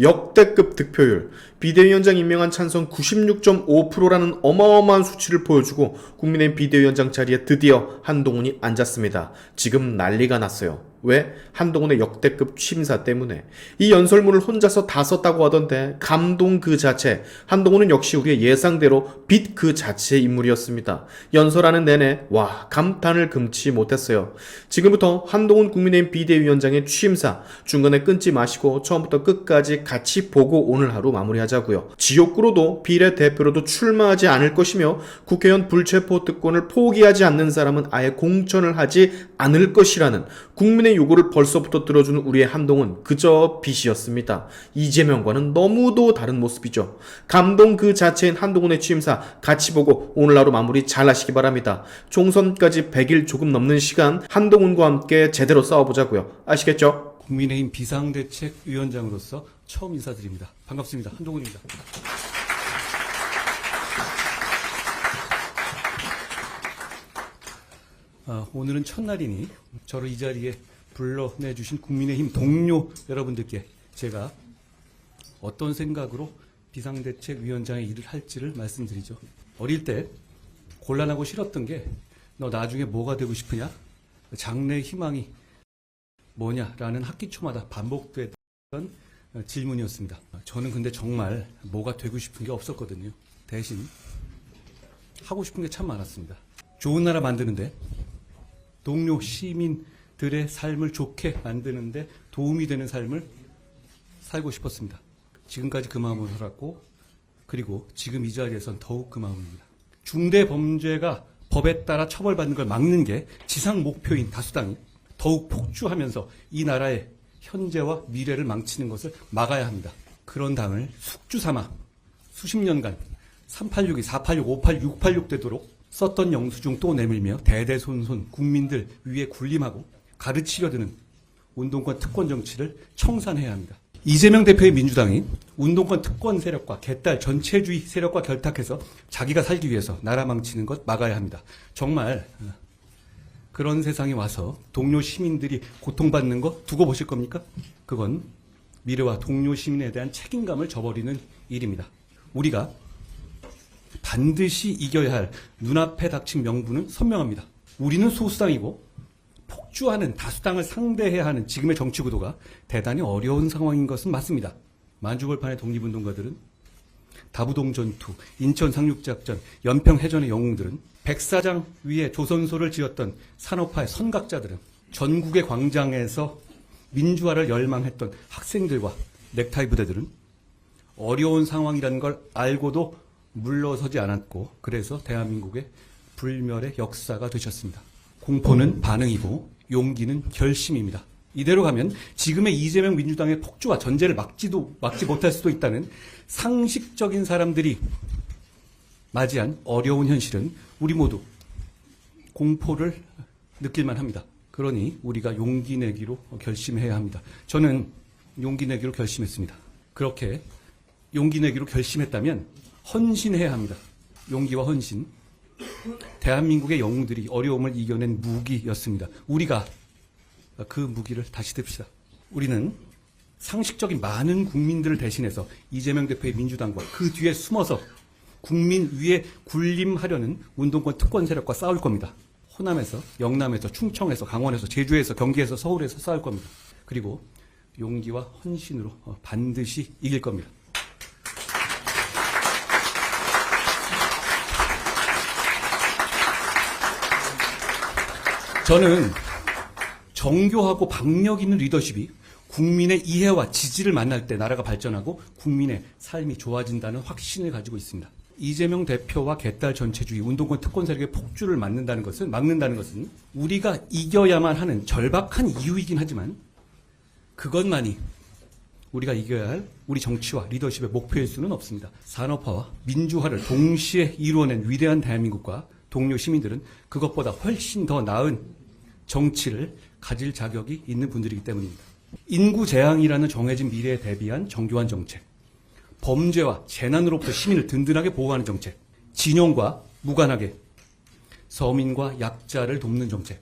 역대급 득표율, 비대위원장 임명한 찬성 96.5%라는 어마어마한 수치를 보여주고 국민의힘 비대위원장 자리에 드디어 한동훈이 앉았습니다. 지금 난리가 났어요. 왜? 한동훈의 역대급 취임사 때문에. 이 연설문을 혼자서 다 썼다고 하던데 감동 그 자체. 한동훈은 역시 우리의 예상대로 빛 그 자체의 인물이었습니다. 연설하는 내내 와 감탄을 금치 못했어요. 지금부터 한동훈 국민의힘 비대위원장의 취임사 중간에 끊지 마시고 처음부터 끝까지 같이 보고 오늘 하루 마무리하자고요. 지역구로도 비례대표로도 출마하지 않을 것이며 국회의원 불체포 특권을 포기하지 않는 사람은 아예 공천을 하지 않을 것이라는 국민의 요구를 벌써부터 들어주는 우리의 한동훈 그저 빛이었습니다. 이재명과는 너무도 다른 모습이죠. 감동 그 자체인 한동훈의 취임사 같이 보고 오늘 하루 마무리 잘 하시기 바랍니다. 총선까지 100일 조금 넘는 시간 한동훈과 함께 제대로 싸워보자고요. 아시겠죠? 국민의힘 비상대책위원장으로서 처음 인사드립니다. 반갑습니다. 한동훈입니다. 아, 오늘은 첫날이니 저를 이 자리에 불러내주신 국민의힘 동료 여러분들께 제가 어떤 생각으로 비상대책위원장의 일을 할지를 말씀드리죠. 어릴 때 곤란하고 싫었던 게 너 나중에 뭐가 되고 싶으냐? 장래 희망이 뭐냐라는 학기 초마다 반복되던 어, 질문이었습니다. 저는 근데 정말 뭐가 되고 싶은 게 없었거든요. 대신 하고 싶은 게 참 많았습니다. 좋은 나라 만드는데 동료 시민 들의 삶을 좋게 만드는데 도움이 되는 삶을 살고 싶었습니다. 지금까지 그 마음으로 살았고 그리고 지금 이 자리에선 더욱 그 마음입니다. 중대 범죄가 법에 따라 처벌받는 걸 막는 게 지상 목표인 다수당이 더욱 폭주하면서 이 나라의 현재와 미래를 망치는 것을 막아야 합니다. 그런 당을 숙주 삼아 수십 년간 386이 486, 586, 686 되도록 썼던 영수증 또 내밀며 대대손손 국민들 위에 군림하고 가르치려 드는 운동권 특권 정치를 청산해야 합니다. 이재명 대표의 민주당이 운동권 특권 세력과 개딸 전체주의 세력과 결탁해서 자기가 살기 위해서 나라 망치는 것 막아야 합니다. 정말 어, 그런 세상에 와서 동료 시민들이 고통받는 거 두고 보실 겁니까? 그건 미래와 동료 시민에 대한 책임감을 저버리는 일입니다. 우리가 반드시 이겨야 할 눈앞에 닥친 명분은 선명합니다. 우리는 소수당이고 폭주하는 다수당을 상대해야 하는 지금의 정치 구도가 대단히 어려운 상황인 것은 맞습니다. 만주벌판의 독립운동가들은 다부동 전투, 인천 상륙작전, 연평 해전의 영웅들은 백사장 위에 조선소를 지었던 산업화의 선각자들은 전국의 광장에서 민주화를 열망했던 학생들과 넥타이 부대들은 어려운 상황이라는 걸 알고도 물러서지 않았고 그래서 대한민국의 불멸의 역사가 되셨습니다. 공포는 반응이고 용기는 결심입니다. 이대로 가면 지금의 이재명 민주당의 폭주와 전제를 막지도 막지 못할 수도 있다는 상식적인 사람들이 맞이한 어려운 현실은 우리 모두 공포를 느낄만 합니다. 그러니 우리가 용기 내기로 결심해야 합니다. 저는 용기 내기로 결심했습니다. 그렇게 용기 내기로 결심했다면 헌신해야 합니다. 용기와 헌신. 대한민국의 영웅들이 어려움을 이겨낸 무기였습니다. 우리가 그 무기를 다시 듭시다. 우리는 상식적인 많은 국민들을 대신해서 이재명 대표의 민주당과 그 뒤에 숨어서 국민 위에 군림하려는 운동권 특권 세력과 싸울 겁니다. 호남에서, 영남에서, 충청에서, 강원에서, 제주에서, 경기에서, 서울에서 싸울 겁니다. 그리고 용기와 헌신으로 어, 반드시 이길 겁니다. 저는 정교하고 박력 있는 리더십이 국민의 이해와 지지를 만날 때 나라가 발전하고 국민의 삶이 좋아진다는 확신을 가지고 있습니다. 이재명 대표와 개딸 전체주의 운동권 특권 세력의 폭주를 막는다는 것은 막는다는 것은 우리가 이겨야만 하는 절박한 이유이긴 하지만 그것만이 우리가 이겨야 할 우리 정치와 리더십의 목표일 수는 없습니다. 산업화와 민주화를 동시에 이루어낸 위대한 대한민국과 동료 시민들은 그것보다 훨씬 더 나은 정치를 가질 자격이 있는 분들이기 때문입니다. 인구 재앙이라는 정해진 미래에 대비한 정교한 정책, 범죄와 재난으로부터 시민을 든든하게 보호하는 정책, 진영과 무관하게 서민과 약자를 돕는 정책,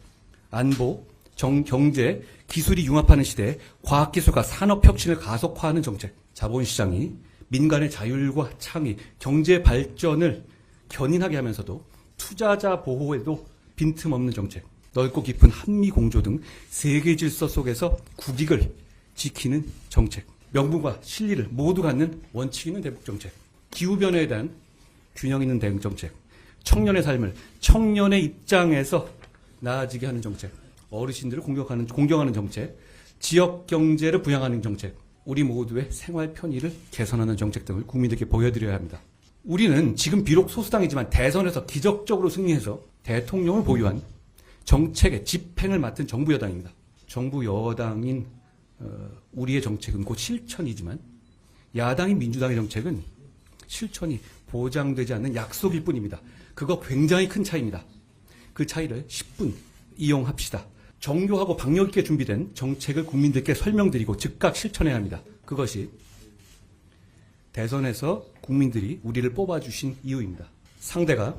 안보, 정, 경제, 기술이 융합하는 시대에 과학기술과 산업혁신을 가속화하는 정책, 자본시장이 민간의 자율과 창의, 경제 발전을 견인하게 하면서도 투자자 보호에도 빈틈없는 정책, 넓고 깊은 한미 공조 등 세계 질서 속에서 국익을 지키는 정책, 명분과 실리를 모두 갖는 원칙 있는 대북 정책, 기후 변화에 대한 균형 있는 대응 정책, 청년의 삶을 청년의 입장에서 나아지게 하는 정책, 어르신들을 공격하는 공경하는 정책, 지역 경제를 부양하는 정책, 우리 모두의 생활 편의를 개선하는 정책 등을 국민들께 보여드려야 합니다. 우리는 지금 비록 소수당이지만 대선에서 기적적으로 승리해서 대통령을 보유한 정책의 집행을 맡은 정부 여당입니다. 정부 여당인 어, 우리의 정책은 곧 실천이지만 야당인 민주당의 정책은 실천이 보장되지 않는 약속일 뿐입니다. 그거 굉장히 큰 차이입니다. 그 차이를 10분 이용합시다. 정교하고 박력 있게 준비된 정책을 국민들께 설명드리고 즉각 실천해야 합니다. 그것이 대선에서 국민들이 우리를 뽑아주신 이유입니다. 상대가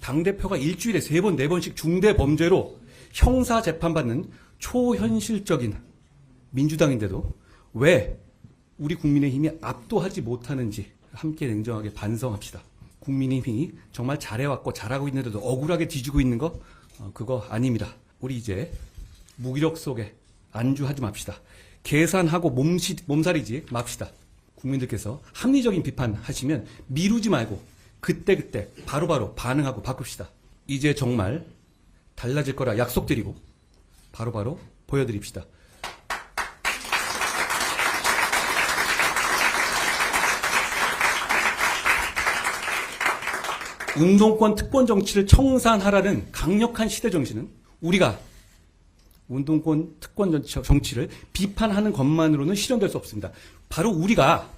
당대표가 일주일에 세 번, 네 번씩 중대 범죄로 형사 재판받는 초현실적인 민주당인데도 왜 우리 국민의힘이 압도하지 못하는지 함께 냉정하게 반성합시다. 국민의힘이 정말 잘해왔고 잘하고 있는데도 억울하게 뒤지고 있는 거 어, 그거 아닙니다. 우리 이제 무기력 속에 안주하지 맙시다. 계산하고 몸시, 몸살이지 맙시다. 국민들께서 합리적인 비판하시면 미루지 말고 그때그때 바로바로 반응하고 바꿉시다. 이제 정말 달라질 거라 약속드리고 바로바로 보여드립시다. 운동권 특권 정치를 청산하라는 강력한 시대 정신은 우리가 운동권 특권 정치- 정치를 비판하는 것만으로는 실현될 수 없습니다. 바로 우리가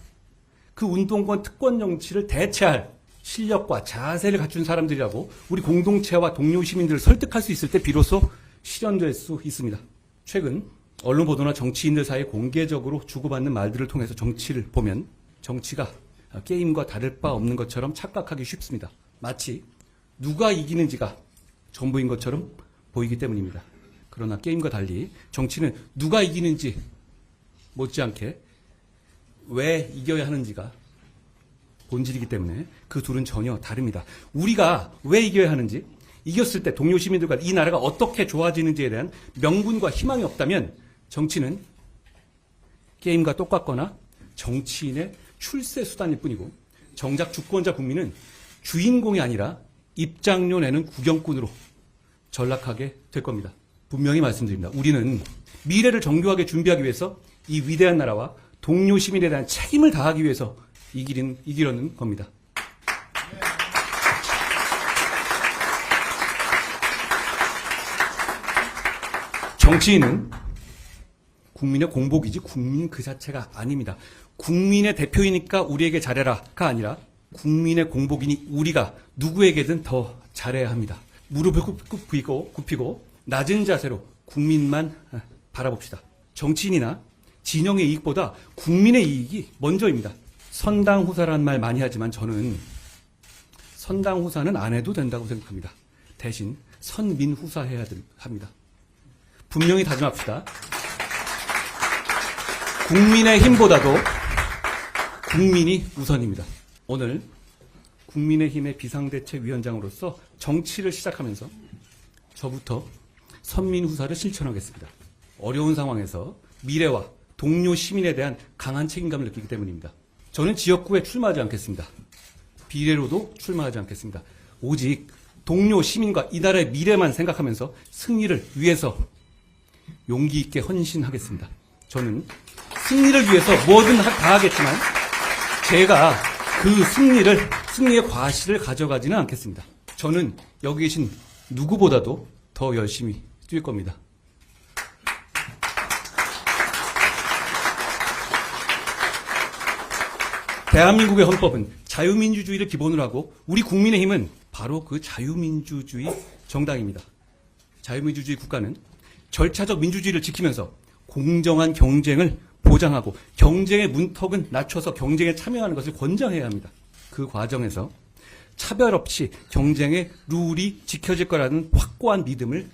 그 운동권 특권 정치를 대체할 실력과 자세를 갖춘 사람들이라고 우리 공동체와 동료 시민들을 설득할 수 있을 때 비로소 실현될 수 있습니다. 최근 언론 보도나 정치인들 사이 공개적으로 주고받는 말들을 통해서 정치를 보면 정치가 게임과 다를 바 없는 것처럼 착각하기 쉽습니다. 마치 누가 이기는지가 전부인 것처럼 보이기 때문입니다. 그러나 게임과 달리 정치는 누가 이기는지 못지않게 왜 이겨야 하는지가 본질이기 때문에 그 둘은 전혀 다릅니다. 우리가 왜 이겨야 하는지, 이겼을 때 동료 시민들과 이 나라가 어떻게 좋아지는지에 대한 명분과 희망이 없다면 정치는 게임과 똑같거나 정치인의 출세 수단일 뿐이고 정작 주권자 국민은 주인공이 아니라 입장료 내는 구경꾼으로 전락하게 될 겁니다. 분명히 말씀드립니다. 우리는 미래를 정교하게 준비하기 위해서 이 위대한 나라와 동료 시민에 대한 책임을 다하기 위해서 이기는, 이기려는 겁니다. 정치인은 국민의 공복이지 국민 그 자체가 아닙니다. 국민의 대표이니까 우리에게 잘해라가 아니라 국민의 공복이니 우리가 누구에게든 더 잘해야 합니다. 무릎을 굽히고, 굽히고 낮은 자세로 국민만 바라봅시다. 정치인이나 진영의 이익보다 국민의 이익이 먼저입니다. 선당후사라는 말 많이 하지만 저는 선당후사는 안 해도 된다고 생각합니다. 대신 선민후사 해야 합니다. 분명히 다짐합시다. 국민의 힘보다도 국민이 우선입니다. 오늘 국민의힘의 비상대책위원장으로서 정치를 시작하면서 저부터 선민후사를 실천하겠습니다. 어려운 상황에서 미래와 동료 시민에 대한 강한 책임감을 느끼기 때문입니다. 저는 지역구에 출마하지 않겠습니다. 비례로도 출마하지 않겠습니다. 오직 동료 시민과 이 나라의 미래만 생각하면서 승리를 위해서 용기 있게 헌신하겠습니다. 저는 승리를 위해서 뭐든 하- 다 하겠지만 제가 그 승리를 승리의 과실을 가져가지는 않겠습니다. 저는 여기 계신 누구보다도 더 열심히 뛸 겁니다. 대한민국의 헌법은 자유민주주의를 기본으로 하고 우리 국민의힘은 바로 그 자유민주주의 정당입니다. 자유민주주의 국가는 절차적 민주주의를 지키면서 공정한 경쟁을 보장하고 경쟁의 문턱은 낮춰서 경쟁에 참여하는 것을 권장해야 합니다. 그 과정에서 차별 없이 경쟁의 룰이 지켜질 거라는 확고한 믿음을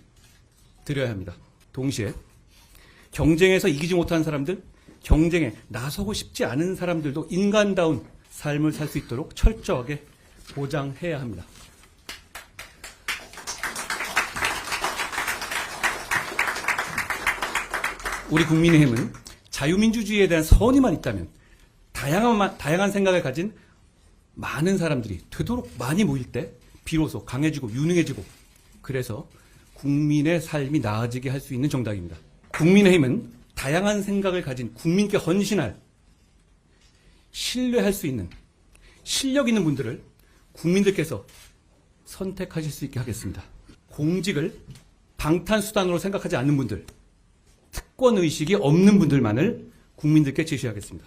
드려야 합니다. 동시에 경쟁에서 이기지 못하는 사람들, 경쟁에 나서고 싶지 않은 사람들도 인간다운 삶을 살 수 있도록 철저하게 보장해야 합니다. 우리 국민의힘은 자유민주주의에 대한 선의만 있다면 다양한, 마- 다양한 생각을 가진 많은 사람들이 되도록 많이 모일 때 비로소 강해지고 유능해지고 그래서 국민의 삶이 나아지게 할 수 있는 정당입니다. 국민의힘은 다양한 생각을 가진 국민께 헌신할 신뢰할 수 있는 실력 있는 분들을 국민들께서 선택하실 수 있게 하겠습니다. 공직을 방탄수단으로 생각하지 않는 분들, 특권 의식이 없는 분들만을 국민들께 제시하겠습니다.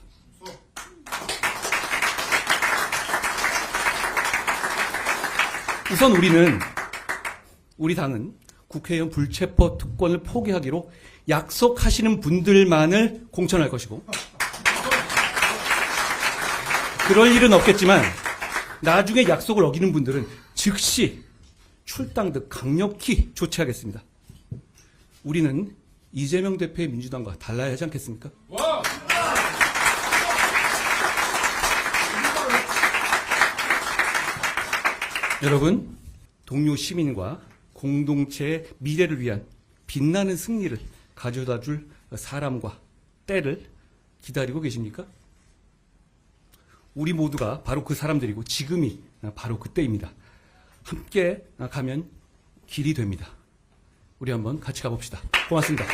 우선 우리는 우리 당은 국회의원 불체포 특권을 포기하기로 약속하시는 분들만을 공천할 것이고 그럴 일은 없겠지만 나중에 약속을 어기는 분들은 즉시 출당 등 강력히 조치하겠습니다. 우리는 이재명 대표의 민주당과 달라야 하지 않겠습니까? 여러분, 동료 시민과 공동체의 미래를 위한 빛나는 승리를 가져다 줄 사람과 때를 기다리고 계십니까? 우리 모두가 바로 그 사람들이고 지금이 바로 그때입니다. 함께 가면 길이 됩니다. 우리 한번 같이 가봅시다. 고맙습니다.